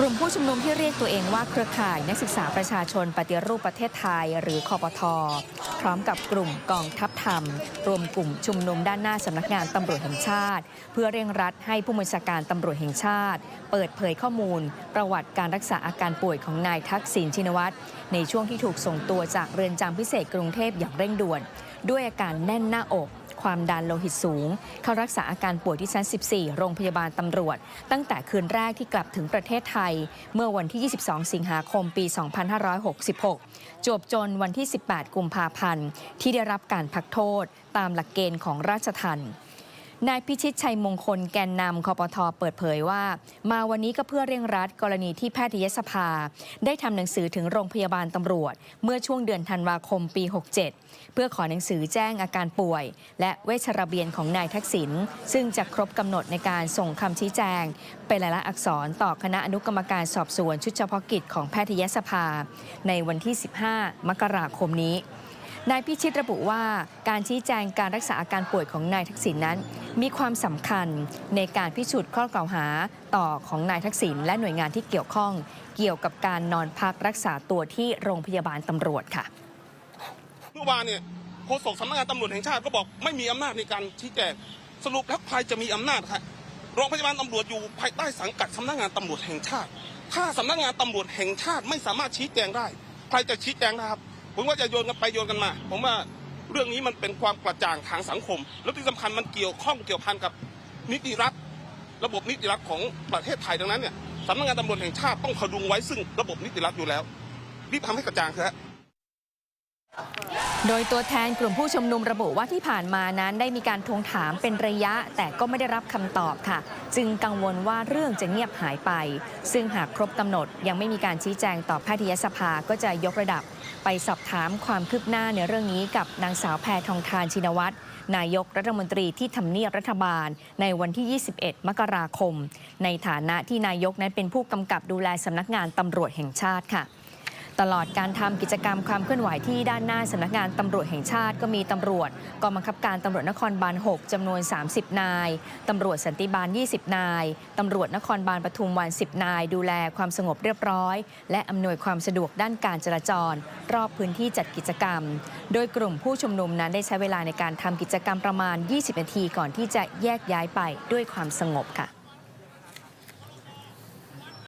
กลุ่มผู้ชุมนุมที่เรียกตัวเองว่าเครือข่ายนักศึกษาประชาชนปฏิรูปประเทศไทย หรือคอปทพร้อมกับกลุ่มกองทัพธรรม รวมกลุ่มชุมนุมด้านหน้าสำนักงานตำรวจแห่งชาติ เพื่อเร่งรัดให้ผู้บัญชาการตำรวจแห่งชาติ เปิดเผยข้อมูล ประวัติการรักษาอาการป่วยของนายทักษิณชินวัตรในช่วงที่ถูกส่งตัวจากเรือนจำพิเศษกรุงเทพอย่างเร่งด่วน ด้วยอาการแน่นหน้าอก ความดันโลหิตสูง เข้ารักษาอาการป่วยที่ชั้น 14 โรงพยาบาลตำรวจ ตั้งแต่คืนแรกที่กลับถึงประเทศไทย เมื่อวันที่ 22 สิงหาคมปี 2566 จวบจนวันที่ 18 กุมภาพันธ์ ที่ได้รับการพักโทษตามหลักเกณฑ์ของราชทัณฑ์ นายพิชิตชัยมงคลแกนนำคอปทเปิดเผยว่า มาวันนี้ก็เพื่อเร่งรัดกรณีที่แพทยสภา ได้ทำหนังสือถึงโรงพยาบาลตำรวจ เมื่อช่วงเดือนธันวาคมปี 67 เพื่อขอหนังสือแจ้งอาการป่วย และเวชระเบียนของนายทักษิณซึ่งจะครบกำหนดในการส่งคำชี้แจง เป็นลายลักษณ์อักษรต่อคณะอนุกรรมการสอบสวนชุดเฉพาะกิจของแพทยสภา ในวันที่ 15 มกราคมนี้ นายพิชิตระบุว่าการชี้แจงการรักษาอาการป่วยของนายทักษิณนั้น มีความสำคัญในการพิสูจน์ข้อกล่าวหาต่อของนายทักษิณและหน่วยงานที่เกี่ยวข้อง เกี่ยวกับการนอนพักรักษาตัวที่โรงพยาบาลตำรวจค่ะเมื่อวานเนี่ยโฆษกสำนักงานตำรวจแห่งชาติก็บอกไม่มีอำนาจในการชี้แจงสรุปแล้วใครจะมีอำนาจครับโรงพยาบาลตำรวจอยู่ภายใต้สังกัดสำนักงานตำรวจแห่งชาติ ถ้าสำนักงานตำรวจแห่งชาติไม่สามารถชี้แจงได้ ใครจะชี้แจงนะครับ ผมว่าจะโยนกันไปโยนกันมา ผมว่าเรื่องนี้มันเป็นความกระจ่างทางสังคม แล้วที่สำคัญมันเกี่ยวข้องเกี่ยวพันกับนิติรัฐ ระบบนิติรัฐของประเทศไทยดังนั้นเนี่ยสำนักงานตำรวจแห่งชาติต้องพดุงไว้ซึ่งระบบนิติรัฐอยู่แล้วรีบทำให้กระจ่างเถอะ โดยตัวแทนกลุ่มผู้ชุมนุมระบุว่าที่ผ่านมานั้นได้มีการทวงถามเป็นระยะ แต่ก็ไม่ได้รับคำตอบค่ะ จึงกังวลว่าเรื่องจะเงียบหายไป ซึ่งหากครบกำหนดยังไม่มีการชี้แจงต่อแพทยสภาก็จะยกระดับ ไปสอบถามความคืบหน้าในเรื่องนี้กับนางสาวแพทองทานชินวัตรนายกรัฐมนตรีที่ทำเนียบรัฐบาล ในวันที่ 21 มกราคม ในฐานะที่นายกนั้นเป็นผู้กำกับดูแลสำนักงานตำรวจแห่งชาติค่ะ ตลอดการทำกิจกรรมความเคลื่อนไหวที่ด้านหน้าสำนักงานตำรวจแห่งชาติก็มีตำรวจกองบังคับการตำรวจนครบาล 6จำนวน 30 นายตำรวจสันติบาล 20 นายตำรวจนครบาลปทุมวัน 10 นาย ดูแลความสงบเรียบร้อย และอำนวยความสะดวกด้านการจราจร รอบพื้นที่จัดกิจกรรม โดยกลุ่มผู้ชุมนุมนั้นได้ใช้เวลาในการทำกิจกรรมประมาณ 20 นาทีก่อนที่จะแยกย้ายไปด้วยความสงบค่ะ